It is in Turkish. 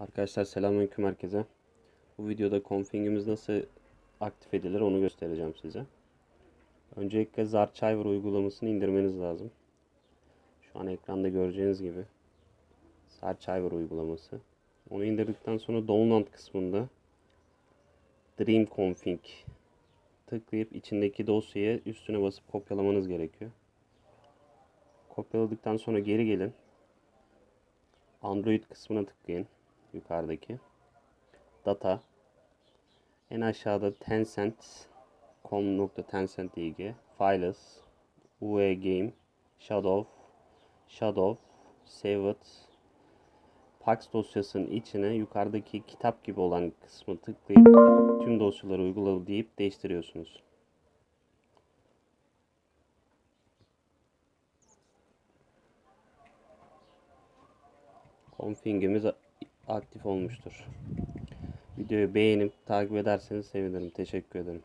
Arkadaşlar selamünaleyküm herkese. Bu videoda config'imiz nasıl aktif edilir onu göstereceğim size. Öncelikle Zarchiver uygulamasını indirmeniz lazım. Şu an ekranda göreceğiniz gibi Zarchiver uygulaması. Onu indirdikten sonra download kısmında Dream Config tıklayıp içindeki dosyayı üstüne basıp kopyalamanız gerekiyor. Kopyaladıktan sonra geri gelin. Android kısmına tıklayın yukarıdaki. Data. En aşağıda Tencent com.tencent.ig Files UE Game Shadow Shadow Save It Pax dosyasının içine yukarıdaki kitap gibi olan kısmı tıklayıp tüm dosyaları uygula deyip değiştiriyorsunuz. Config'imiz aktif olmuştur. Videoyu beğenip takip ederseniz sevinirim. Teşekkür ederim.